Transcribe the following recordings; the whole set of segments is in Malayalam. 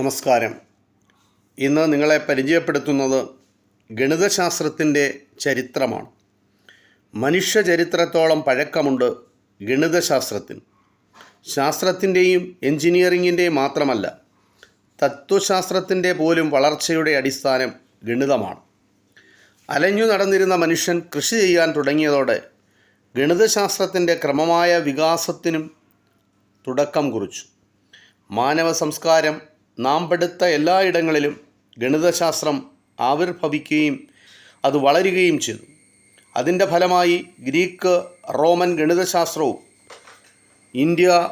നമസ്കാരം. ഇന്ന് നിങ്ങളെ പരിചയപ്പെടുത്തുന്നത് ഗണിതശാസ്ത്രത്തിന്റെ ചരിത്രമാണ്. മനുഷ്യ ചരിത്രത്തോളം പഴക്കമുണ്ട് ഗണിതശാസ്ത്രത്തിന്. ശാസ്ത്രത്തിന്റെയും എഞ്ചിനീയറിങ്ങിന്റെയും മാത്രമല്ല തത്വശാസ്ത്രത്തിന്റെ പോലും വളർച്ചയുടെ അടിസ്ഥാനം ഗണിതമാണ്. അലഞ്ഞു നടന്നിരുന്ന മനുഷ്യൻ കൃഷി ചെയ്യാൻ തുടങ്ങിയതോടെ ഗണിതശാസ്ത്രത്തിന്റെ ക്രമമായ വികാസത്തിനും തുടക്കം കുറിച്ചു. മാനവ സംസ്കാരം നാം പെടുത്ത എല്ലായിടങ്ങളിലും ഗണിതശാസ്ത്രം ആവിർഭവിക്കുകയും അത് വളരുകയും ചെയ്തു. അതിന്റെ ഫലമായി ഗ്രീക്ക് റോമൻ ഗണിതശാസ്ത്രവും ഇന്ത്യ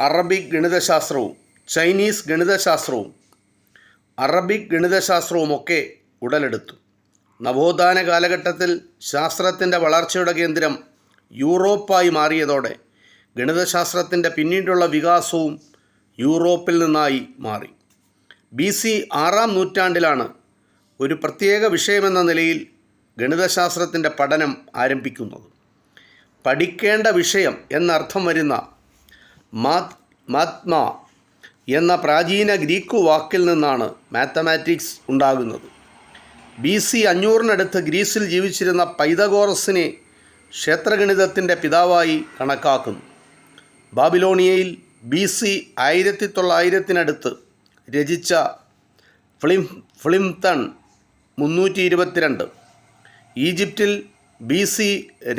അറബിക് ഗണിതശാസ്ത്രവും ചൈനീസ് ഗണിതശാസ്ത്രവും അറബിക് ഗണിതശാസ്ത്രവുമൊക്കെ ഉടലെടുത്തു. നവോത്ഥാന കാലഘട്ടത്തിൽ ശാസ്ത്രത്തിന്റെ വളർച്ചയുടെ കേന്ദ്രം യൂറോപ്പായി മാറിയതോടെ ഗണിതശാസ്ത്രത്തിന്റെ പിന്നീടുള്ള വികാസവും യൂറോപ്പിൽ നിന്നായി മാറി. ബി സി ആറാം നൂറ്റാണ്ടിലാണ് ഒരു പ്രത്യേക വിഷയമെന്ന നിലയിൽ ഗണിതശാസ്ത്രത്തിന്റെ പഠനം ആരംഭിക്കുന്നത്. പഠിക്കേണ്ട വിഷയം എന്നർത്ഥം വരുന്ന മാത് മാത്മ എന്ന പ്രാചീന ഗ്രീക്ക് വാക്കിൽ നിന്നാണ് മാത്തമാറ്റിക്സ് ഉണ്ടാകുന്നത്. ബി സി അഞ്ഞൂറിനടുത്ത് ഗ്രീസിൽ ജീവിച്ചിരുന്ന പൈതഗോറസിനെ ക്ഷേത്രഗണിതത്തിന്റെ പിതാവായി കണക്കാക്കുന്നു. ബാബിലോണിയയിൽ ബി സി ആയിരത്തി തൊള്ളായിരത്തിനടുത്ത് രചിച്ച ഫ്ലിം ഫ്ലിംതൺ മുന്നൂറ്റി ഇരുപത്തിരണ്ട് ഈജിപ്തിൽ ബി സി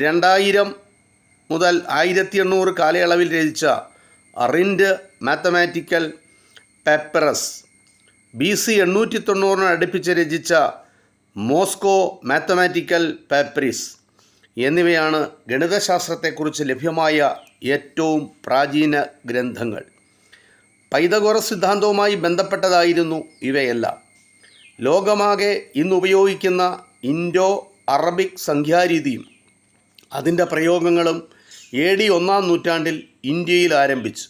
രണ്ടായിരം മുതൽ ആയിരത്തി എണ്ണൂറ് കാലയളവിൽ രചിച്ച Rhind mathematical papyrus. B C എണ്ണൂറ്റി തൊണ്ണൂറിന് അടുപ്പിച്ച് രചിച്ച മോസ്കോ മാത്തമാറ്റിക്കൽ പേപ്പറിസ് എന്നിവയാണ് ഗണിതശാസ്ത്രത്തെക്കുറിച്ച് ലഭ്യമായ ഏറ്റവും പ്രാചീന ഗ്രന്ഥങ്ങൾ. പൈതഗോറസ് സിദ്ധാന്തവുമായി ബന്ധപ്പെട്ടതായിരുന്നു ഇവയെല്ലാം. ലോകമാകെ ഇന്ന് ഉപയോഗിക്കുന്ന ഇൻഡോ അറബിക് സംഖ്യാരീതിയും അതിന്റെ പ്രയോഗങ്ങളും എ ഡി ഒന്നാം നൂറ്റാണ്ടിൽ ഇന്ത്യയിൽ ആരംഭിച്ചു.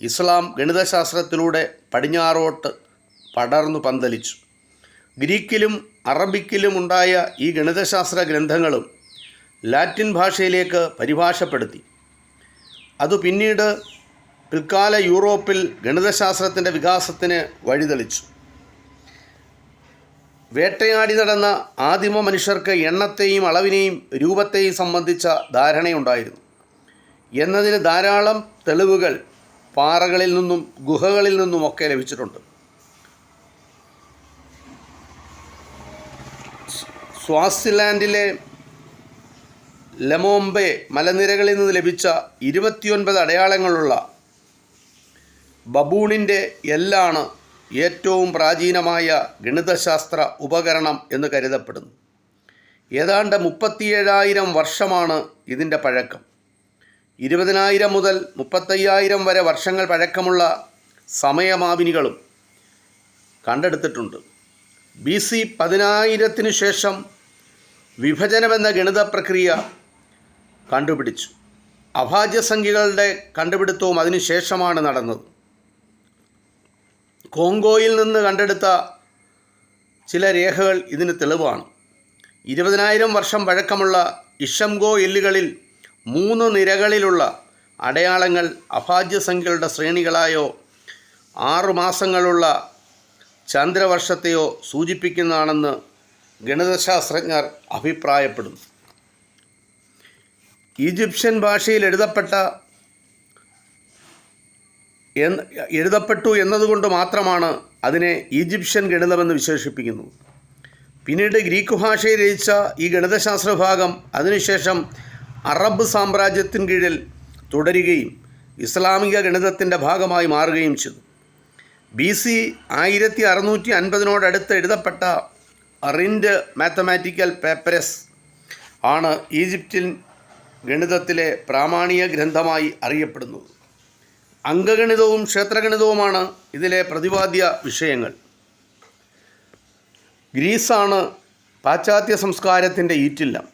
ഇസ്ലാം ഗണിതശാസ്ത്രത്തിലൂടെ പടിഞ്ഞാറോട്ട് പടർന്നു പന്തലിച്ചു. ഗ്രീക്കിലും അറബിക്കിലും ഉണ്ടായ ഈ ഗണിതശാസ്ത്ര ഗ്രന്ഥങ്ങളും ലാറ്റിൻ ഭാഷയിലേക്ക് പരിഭാഷപ്പെടുത്തി. അത് പിന്നീട് പിൽക്കാല യൂറോപ്പിൽ ഗണിതശാസ്ത്രത്തിന്റെ വികാസത്തിന് വഴിതെളിച്ചു. വേട്ടയാടി നടന്ന ആദിമ മനുഷ്യർക്ക് എണ്ണത്തെയും അളവിനെയും രൂപത്തെയും സംബന്ധിച്ച ധാരണയുണ്ടായിരുന്നു. എന്നതിന് ധാരാളം തെളിവുകൾ പാറകളിൽ നിന്നും ഗുഹകളിൽ നിന്നും ഒക്കെ ലഭിച്ചിട്ടുണ്ട്. സ്വാസിലാൻഡിലെ ലമോംബെ മലനിരകളിൽ നിന്ന് ലഭിച്ച ഇരുപത്തിയൊൻപത് അടയാളങ്ങളുള്ള ബബൂണിന്റെ എല്ലാണ് ഏറ്റവും പ്രാചീനമായ ഗണിതശാസ്ത്ര ഉപകരണം എന്ന് കരുതപ്പെടുന്നു. ഏതാണ്ട് മുപ്പത്തിയേഴായിരം വർഷമാണ് ഇതിന്റെ പഴക്കം. ഇരുപതിനായിരം മുതൽ മുപ്പത്തയ്യായിരം വരെ വർഷങ്ങൾ പഴക്കമുള്ള സമയമാവിനികളും കണ്ടെടുത്തിട്ടുണ്ട്. ബി സി പതിനായിരത്തിനു ശേഷം വിഭജനമെന്ന ഗണിത പ്രക്രിയ കണ്ടുപിടിച്ചു. അഭാജ്യസംഖ്യകളുടെ കണ്ടുപിടുത്തവും അതിനുശേഷമാണ് നടന്നത്. കോങ്കോയിൽ നിന്ന് കണ്ടെടുത്ത ചില രേഖകൾ ഇതിന് തെളിവാണ്. ഇരുപതിനായിരം വർഷം പഴക്കമുള്ള ഇഷംഗോ എല്ലുകളിൽ മൂന്ന് നിരകളിലുള്ള അടയാളങ്ങൾ അഭാജ്യസംഖ്യകളുടെ ശ്രേണികളായോ ആറു മാസങ്ങളുള്ള ചന്ദ്രവർഷത്തെയോ സൂചിപ്പിക്കുന്നതാണെന്ന് ഗണിതശാസ്ത്രജ്ഞർ അഭിപ്രായപ്പെടുന്നു. ഈജിപ്ഷ്യൻ ഭാഷയിൽ എഴുതപ്പെട്ട എഴുതപ്പെട്ടു എന്നതുകൊണ്ട് മാത്രമാണ് അതിനെ ഈജിപ്ഷ്യൻ ഗണിതമെന്ന് വിശേഷിപ്പിക്കുന്നത്. പിന്നീട് ഗ്രീക്ക് ഭാഷയിൽ രചിച്ച ഈ ഗണിതശാസ്ത്ര ഭാഗം അതിനുശേഷം അറബ് സാമ്രാജ്യത്തിന് കീഴിൽ തുടരുകയും ഇസ്ലാമിക ഗണിതത്തിന്റെ ഭാഗമായി മാറുകയും ചെയ്തു. ബി സി ആയിരത്തി അറുന്നൂറ്റി അൻപതിനോടടുത്ത് എഴുതപ്പെട്ട റിൻഡ് മാത്തമാറ്റിക്കൽ പേപ്പറസ് ആണ് ഈജിപ്തിൻ ഗണിതത്തിലെ പ്രാമാണിക ഗ്രന്ഥമായി അറിയപ്പെടുന്നത്. അംഗഗണിതവും ക്ഷേത്രഗണിതവുമാണ് ഇതിലെ പ്രതിപാദ്യ വിഷയങ്ങൾ. ഗ്രീസാണ് പാശ്ചാത്യ സംസ്കാരത്തിന്റെ ഈറ്റില്ലം.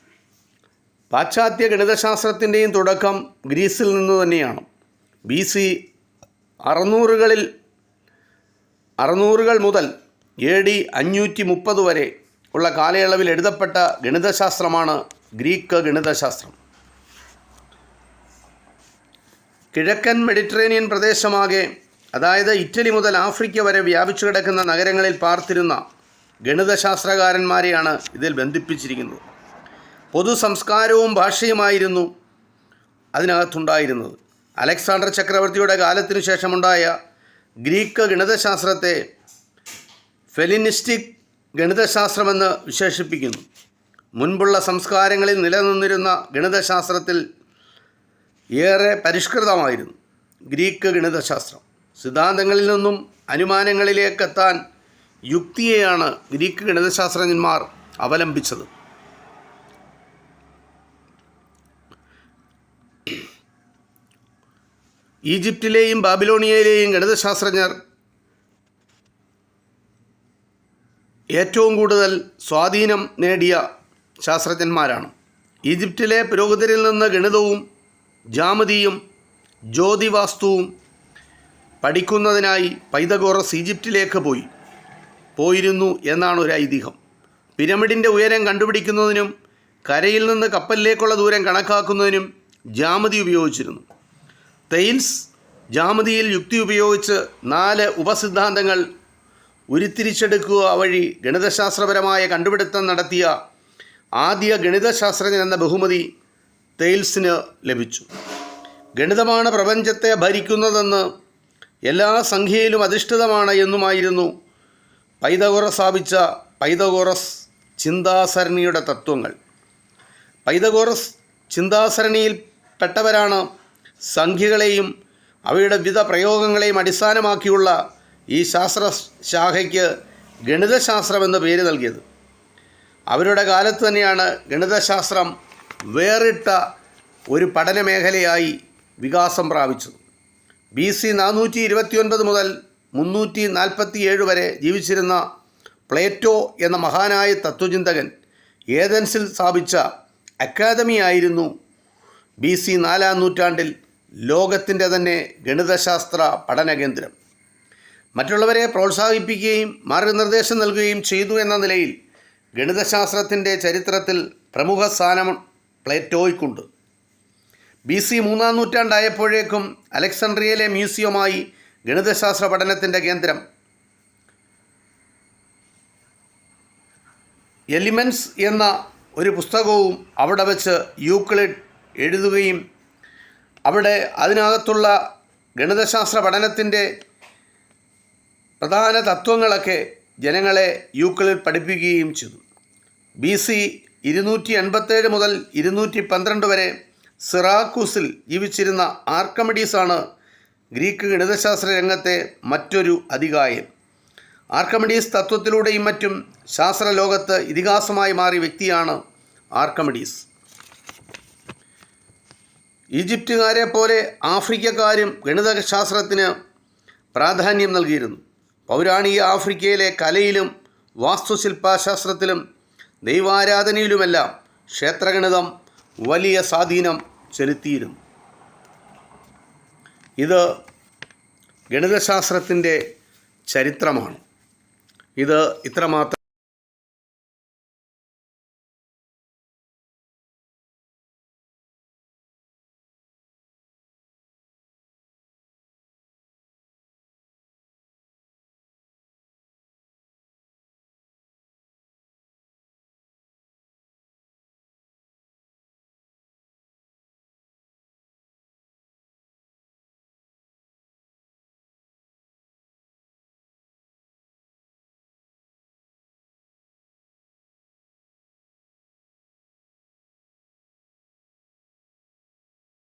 പാശ്ചാത്യ ഗണിതശാസ്ത്രത്തിന്റെയും തുടക്കം ഗ്രീസിൽ നിന്ന് തന്നെയാണ്. ബി സി അറുന്നൂറുകളിൽ അറുന്നൂറുകൾ മുതൽ എ ഡി അഞ്ഞൂറ്റി മുപ്പത് വരെ ഉള്ള കാലയളവിൽ എഴുതപ്പെട്ട ഗണിതശാസ്ത്രമാണ് ഗ്രീക്ക് ഗണിതശാസ്ത്രം. കിഴക്കൻ മെഡിറ്ററേനിയൻ പ്രദേശമാകെ അതായത് ഇറ്റലി മുതൽ ആഫ്രിക്ക വരെ വ്യാപിച്ചു കിടക്കുന്ന നഗരങ്ങളിൽ പാർത്തിരുന്ന ഗണിതശാസ്ത്രകാരന്മാരെയാണ് ഇതിൽ ബന്ധിപ്പിച്ചിരിക്കുന്നത്. പൊതു സംസ്കാരവും ഭാഷയുമായിരുന്നു അതിനകത്തുണ്ടായിരുന്നത്. അലക്സാണ്ടർ ചക്രവർത്തിയുടെ കാലത്തിനു ശേഷമുണ്ടായ ഗ്രീക്ക് ഗണിതശാസ്ത്രത്തെ ഫെലിനിസ്റ്റിക് ഗണിതശാസ്ത്രമെന്ന് വിശേഷിപ്പിക്കുന്നു. മുൻപുള്ള സംസ്കാരങ്ങളിൽ നിലനിന്നിരുന്ന ഗണിതശാസ്ത്രത്തിൽ ഏറെ പരിഷ്കൃതമായിരുന്നു ഗ്രീക്ക് ഗണിതശാസ്ത്രം. സിദ്ധാന്തങ്ങളിൽ നിന്നും അനുമാനങ്ങളിലേക്കെത്താൻ യുക്തിയെയാണ് ഗ്രീക്ക് ഗണിതശാസ്ത്രജ്ഞന്മാർ അവലംബിച്ചത്. ഈജിപ്തിലെയും ബാബിലോണിയയിലെയും ഗണിതശാസ്ത്രജ്ഞർ ഏറ്റവും കൂടുതൽ സ്വാധീനം നേടിയ ശാസ്ത്രജ്ഞന്മാരാണ്. ഈജിപ്തിലെ പുരോഹിതരിൽ നിന്ന് ഗണിതവും ജാമതിയും ജ്യോതിവാസ്തുവും പഠിക്കുന്നതിനായി പൈതഗോറസ് ഈജിപ്തിലേക്ക് പോയി. പോയിരുന്നു എന്നാണ് ഒരു ഐതിഹ്യം. പിരമിഡിന്റെ ഉയരം കണ്ടുപിടിക്കുന്നതിനും കരയിൽ നിന്ന് കപ്പലിലേക്കുള്ള ദൂരം കണക്കാക്കുന്നതിനും ജാമതി ഉപയോഗിച്ചിരുന്നു. തെയിൽസ് ജാമതിയിൽ യുക്തി ഉപയോഗിച്ച് നാല് ഉപസിദ്ധാന്തങ്ങൾ ഉരുത്തിരിച്ചെടുക്കുക വഴി ഗണിതശാസ്ത്രപരമായ കണ്ടുപിടുത്തം നടത്തിയ ആദ്യ ഗണിതശാസ്ത്രജ്ഞൻ എന്ന ബഹുമതി തെയിൽസിന് ലഭിച്ചു. ഗണിതമാണ് പ്രപഞ്ചത്തെ ഭരിക്കുന്നതെന്ന് എല്ലാ സംഖ്യയിലും അധിഷ്ഠിതമാണ് എന്നുമായിരുന്നു പൈതകോറസ് സ്ഥാപിച്ച പൈതഗോറസ് ചിന്താസരണിയുടെ തത്വങ്ങൾ. പൈതഗോറസ് ചിന്താസരണിയിൽ പെട്ടവരാണ് സംഖ്യകളെയും അവയുടെ വിവിധ പ്രയോഗങ്ങളെയും അടിസ്ഥാനമാക്കിയുള്ള ഈ ശാസ്ത്ര ശാഖയ്ക്ക് ഗണിതശാസ്ത്രം എന്ന പേര് നൽകിയത്. അവരുടെ കാലത്ത് തന്നെയാണ് ഗണിതശാസ്ത്രം വേറിട്ട ഒരു പഠന മേഖലയായി വികാസം പ്രാപിച്ചത് ബി സി നാനൂറ്റി ഇരുപത്തിയൊൻപത് മുതൽ മുന്നൂറ്റി നാൽപ്പത്തി ഏഴ് വരെ ജീവിച്ചിരുന്ന പ്ലേറ്റോ എന്ന മഹാനായ തത്വചിന്തകൻ ഏതൻസിൽ സ്ഥാപിച്ച അക്കാദമി ആയിരുന്നു ബി സി നാലാം നൂറ്റാണ്ടിൽ ലോകത്തിന്റെ തന്നെ ഗണിതശാസ്ത്ര പഠന കേന്ദ്രം. മറ്റുള്ളവരെ പ്രോത്സാഹിപ്പിക്കുകയും മാർഗനിർദ്ദേശം നൽകുകയും ചെയ്തു എന്ന നിലയിൽ ഗണിതശാസ്ത്രത്തിന്റെ ചരിത്രത്തിൽ പ്രമുഖ സ്ഥാനം പ്ലേറ്റോയ്ക്കുണ്ട്. ബി സി മൂന്നാം നൂറ്റാണ്ടായപ്പോഴേക്കും അലക്സാണ്ട്രിയയിലെ മ്യൂസിയമായി ഗണിതശാസ്ത്ര പഠനത്തിന്റെ കേന്ദ്രം. എലിമെൻസ് എന്ന ഒരു പുസ്തകവും അവിടെ വെച്ച് യൂക്ലിഡ് എഴുതുകയും അവിടെ അതിനകത്തുള്ള ഗണിതശാസ്ത്ര പഠനത്തിന്റെ പ്രധാന തത്വങ്ങളൊക്കെ ജനങ്ങളെ യൂക്ലിഡ് പഠിപ്പിക്കുകയും ചെയ്തു. ബി സി ഇരുന്നൂറ്റി എൺപത്തേഴ് മുതൽ ഇരുന്നൂറ്റി പന്ത്രണ്ട് വരെ സിറാക്കൂസിൽ ജീവിച്ചിരുന്ന ആർക്കമിഡീസാണ് ഗ്രീക്ക് ഗണിതശാസ്ത്ര രംഗത്തെ മറ്റൊരു അധികായൻ. ആർക്കമിഡീസ് തത്വത്തിലൂടെയും മറ്റും ശാസ്ത്രലോകത്ത് ഇതിഹാസമായി മാറിയ വ്യക്തിയാണ് ആർക്കമിഡീസ്. ഈജിപ്തുകാരെ പോലെ ആഫ്രിക്കക്കാരും ഗണിതശാസ്ത്രത്തിന് പ്രാധാന്യം നൽകിയിരുന്നു. പൗരാണിക ആഫ്രിക്കയിലെ കലയിലും വാസ്തുശില്പശാസ്ത്രത്തിലും ദൈവാരാധനയിലുമെല്ലാം ക്ഷേത്രഗണിതം വലിയ സ്വാധീനം ചെലുത്തിയിരുന്നു. ഇത് ഗണിതശാസ്ത്രത്തിന്റെ ചരിത്രമാണ്. ഇത് ഇത്രമാത്രം